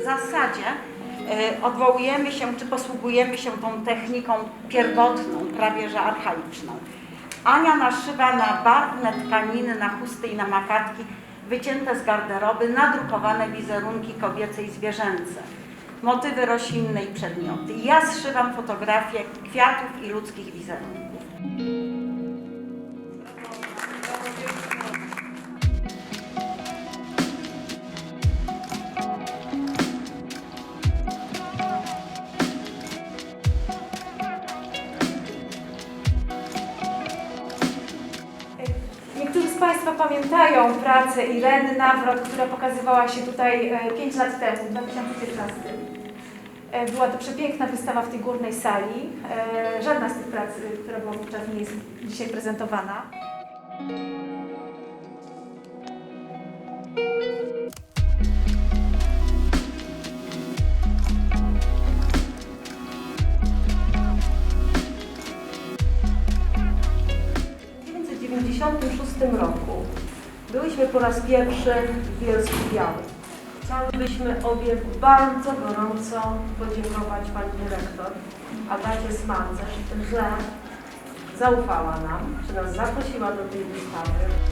W zasadzie e, odwołujemy się, czy posługujemy się tą techniką pierwotną, prawie że archaiczną. Ania naszywa na barwne tkaniny, na chusty i na makatki wycięte z garderoby nadrukowane wizerunki kobiece i zwierzęce, motywy roślinne i przedmioty. Ja zszywam fotografie kwiatów i ludzkich wizerunków. Państwa pamiętają pracę Ireny Nawrot, która pokazywała się tutaj 5 lat temu, w 2015. E, Była to przepiękna wystawa w tej górnej sali. E, Żadna z tych prac, e, która była wówczas, nie jest dzisiaj prezentowana. W 1996 roku byliśmy po raz pierwszy w Bielsku Białym. Chciałybyśmy obie bardzo gorąco podziękować Pani Dyrektor Agacie Smadze, że zaufała nam, że nas zaprosiła do tej wystawy.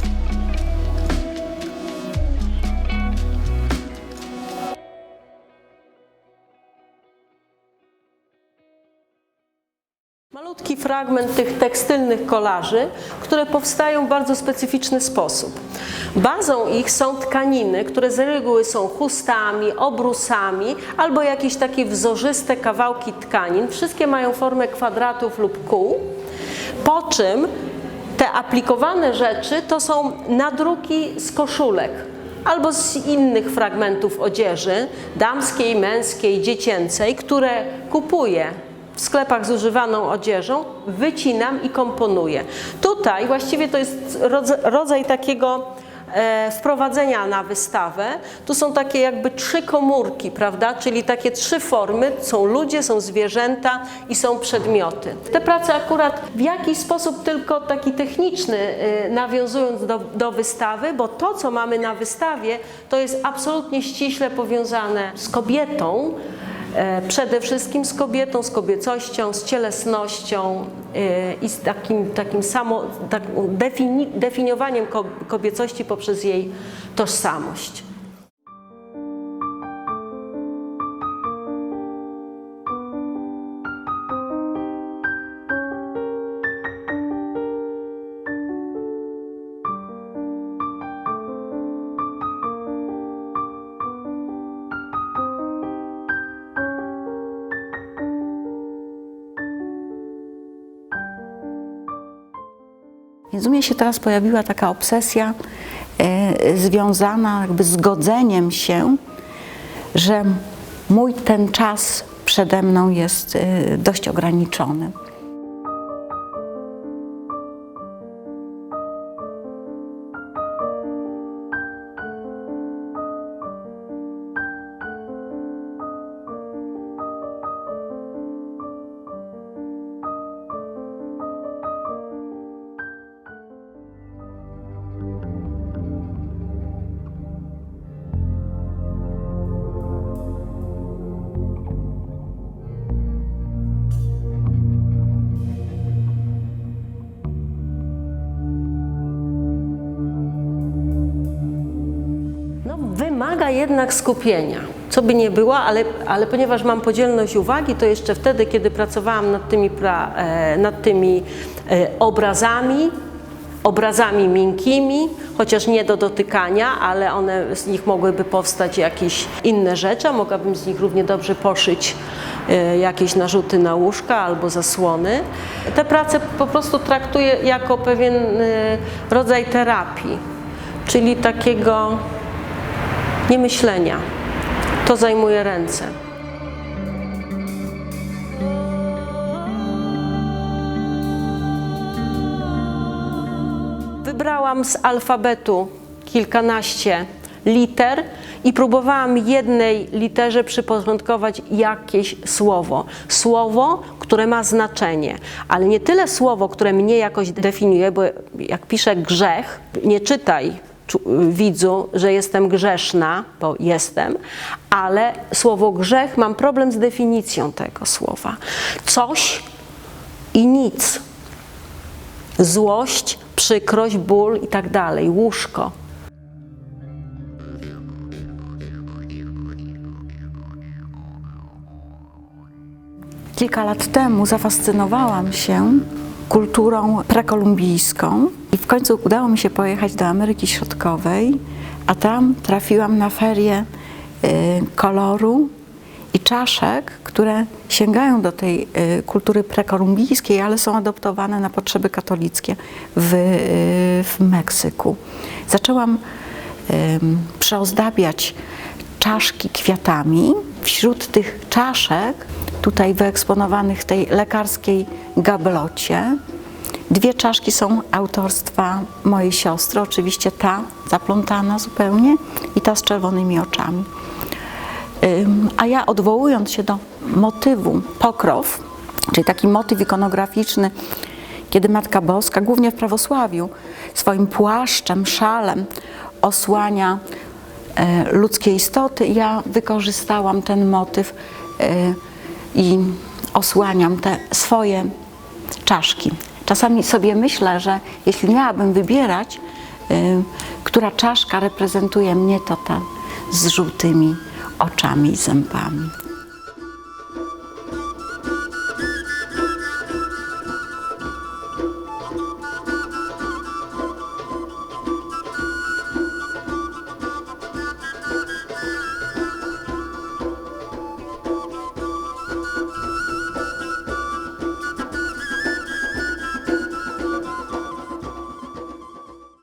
Malutki fragment tych tekstylnych kolaży, które powstają w bardzo specyficzny sposób. Bazą ich są tkaniny, które z reguły są chustami, obrusami albo jakieś takie wzorzyste kawałki tkanin. Wszystkie mają formę kwadratów lub kół. Po czym te aplikowane rzeczy to są nadruki z koszulek albo z innych fragmentów odzieży damskiej, męskiej, dziecięcej, które kupuję w sklepach z używaną odzieżą, wycinam i komponuję. Tutaj właściwie to jest rodza- rodzaj takiego e, wprowadzenia na wystawę. Tu są takie jakby trzy komórki, prawda? Czyli takie trzy formy. Są ludzie, są zwierzęta i są przedmioty. Te prace akurat w jakiś sposób tylko taki techniczny, e, nawiązując do, do wystawy, bo to, co mamy na wystawie, to jest absolutnie ściśle powiązane z kobietą, E, Przede wszystkim z kobietą, z kobiecością, z cielesnością e, i z takim, takim samo, tak, defini, definiowaniem ko- kobiecości poprzez jej tożsamość. Więc u mnie się teraz pojawiła taka obsesja e, związana jakby z godzeniem się, że mój ten czas przede mną jest e, dość ograniczony. Jednak skupienia. Co by nie było, ale, ale ponieważ mam podzielność uwagi, to jeszcze wtedy, kiedy pracowałam nad tymi, pra, e, nad tymi e, obrazami, obrazami miękkimi, chociaż nie do dotykania, ale one, z nich mogłyby powstać jakieś inne rzeczy, a mogłabym z nich równie dobrze poszyć e, jakieś narzuty na łóżka albo zasłony. Te prace po prostu traktuję jako pewien rodzaj terapii, czyli takiego nie myślenia. To zajmuje ręce. Wybrałam z alfabetu kilkanaście liter i próbowałam jednej literze przyporządkować jakieś słowo. Słowo, które ma znaczenie, ale nie tyle słowo, które mnie jakoś definiuje, bo jak piszę grzech, nie czytaj widzu, że jestem grzeszna, bo jestem, ale słowo grzech mam problem z definicją tego słowa. Coś i nic. Złość, przykrość, ból i tak dalej, łóżko. Kilka lat temu zafascynowałam się kulturą prekolumbijską i w końcu udało mi się pojechać do Ameryki Środkowej, a tam trafiłam na ferie y, koloru i czaszek, które sięgają do tej y, kultury prekolumbijskiej, ale są adoptowane na potrzeby katolickie w, y, w Meksyku. Zaczęłam przeozdabiać czaszki kwiatami. Wśród tych czaszek, tutaj wyeksponowanych w tej lekarskiej gablocie, dwie czaszki są autorstwa mojej siostry, oczywiście ta zaplątana zupełnie i ta z czerwonymi oczami. A ja odwołując się do motywu pokrow, czyli taki motyw ikonograficzny, kiedy Matka Boska, głównie w prawosławiu, swoim płaszczem, szalem osłania e, ludzkie istoty, ja wykorzystałam ten motyw e, i osłaniam te swoje czaszki. Czasami sobie myślę, że jeśli miałabym wybierać, y, która czaszka reprezentuje mnie, to ta z żółtymi oczami i zębami.